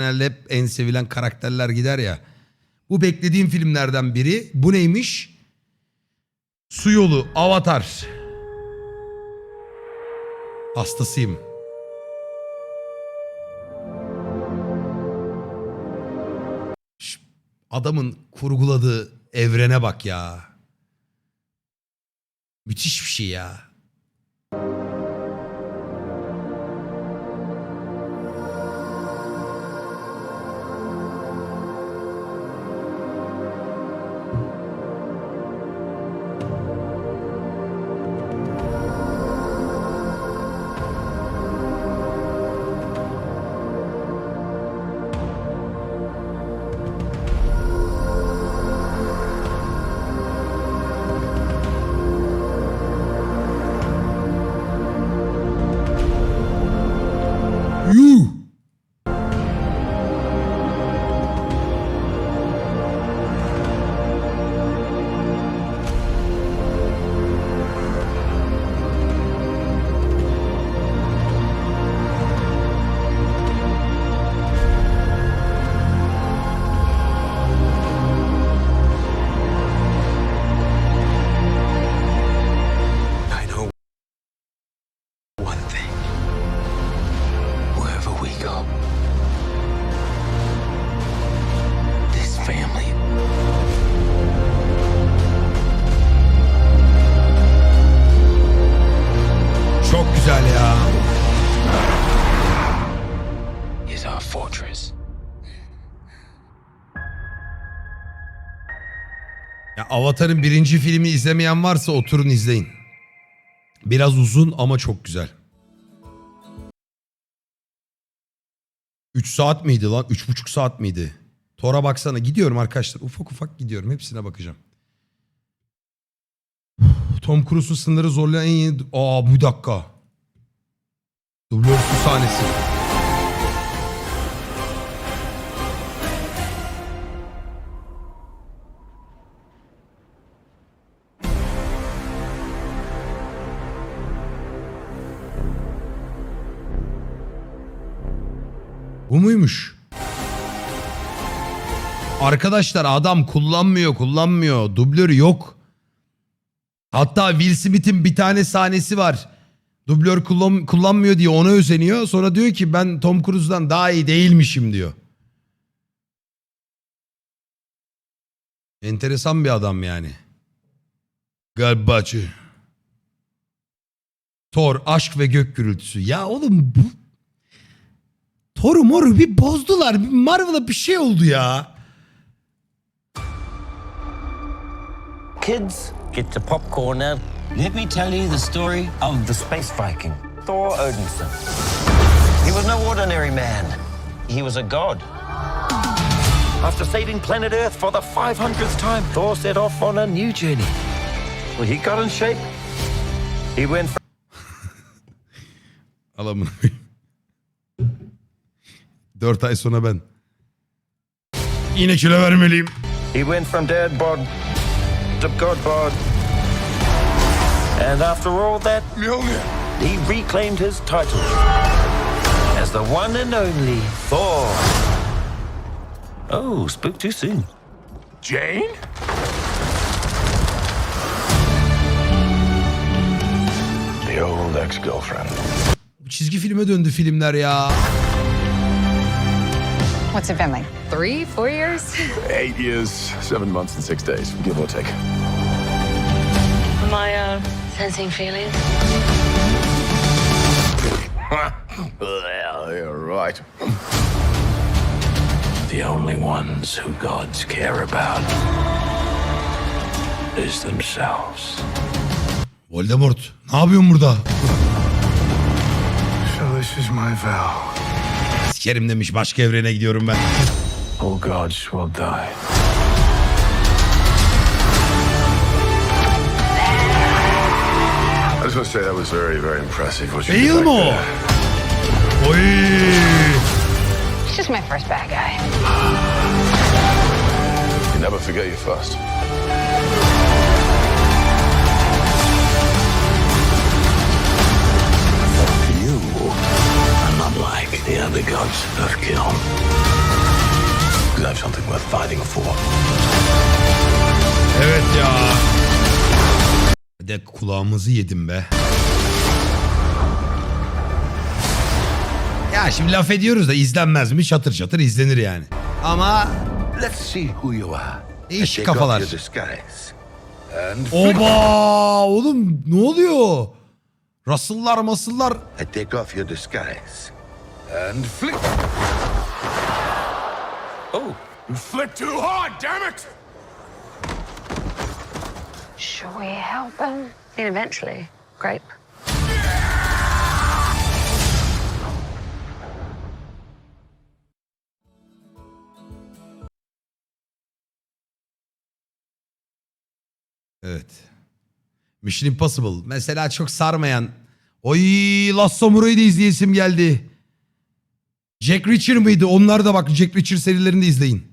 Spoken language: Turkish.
genelde hep en sevilen karakterler gider ya. Bu beklediğim filmlerden biri. Bu neymiş? Su yolu, Avatar. Hastasıyım. Şş, Adamın kurguladığı evrene bak ya. Müthiş bir şey ya. you fortress. Ya Avatar'ın birinci filmi izlemeyen varsa oturun izleyin. Biraz uzun ama çok güzel. 3 saat miydi lan? 3,5 saat miydi? Tora baksana. Gidiyorum arkadaşlar. Ufak ufak gidiyorum. Hepsine bakacağım. Tom Cruise'un sınırı zorlayan en yeni... Aa bu dakika. Dublörsüz sahnesi. Bu muymuş? Arkadaşlar adam kullanmıyor kullanmıyor. Dublörü yok. Hatta Will Smith'in bir tane sahnesi var. Dublör kullan kullanmıyor diye ona özeniyor. Sonra diyor ki ben Tom Cruise'dan daha iyi değilmişim diyor. Enteresan bir adam yani. Galbacı. Thor, aşk ve gök gürültüsü. Ya oğlum bu... Moru bir bozdular. Marvel'a bir şey oldu ya. Kids, get the popcorn now. Let me tell you the story of the space Viking, Thor Odinson. He was no ordinary man. He was a god. After saving planet Earth for the 500th time, Thor set off on a new journey. Well, he got in shape. He went. Alamını 4 ay sonra ben. Yine kilo vermeliyim. He went from dead bod to god bod. And after all that, he reclaimed his title as the one and only Thor. Oh, spoke too soon. Jane? The old ex-girlfriend. Çizgi filme döndü filmler ya. What's it been like? Three, four years? Eight years, seven months, and six days, give or take. Am I uh, sensing feelings? well, you're right. The only ones who gods care about is themselves. Voldemort. Ne yapıyorsun burada? So this is my vow. Sikerim demiş. Başka evrene gidiyorum ben. All gods will die. I just want to say that was very, very impressive. What you did Değil back mi o? there. Oy. He's just my first bad guy. You never forget your first. Are not like The other gods have something worth fighting for. Evet ya. De kulağımızı yedim be. Ya şimdi laf ediyoruz da izlenmez mi? Çatır çatır izlenir yani. Ama Let's see who you are. Değişik I take off kafalar. your disguise. And oba oğlum ne oluyor? Rasıllar masıllar. I take off your disguise. And flick. Oh, Flick too hard, damn it! Should we help him? And eventually, grape. Evet. Mission Impossible. Mesela çok sarmayan. Oy Last Samurai'yi da izleyesim geldi. Jack Reacher mıydı? Onlar da bak Jack Reacher serilerini de izleyin.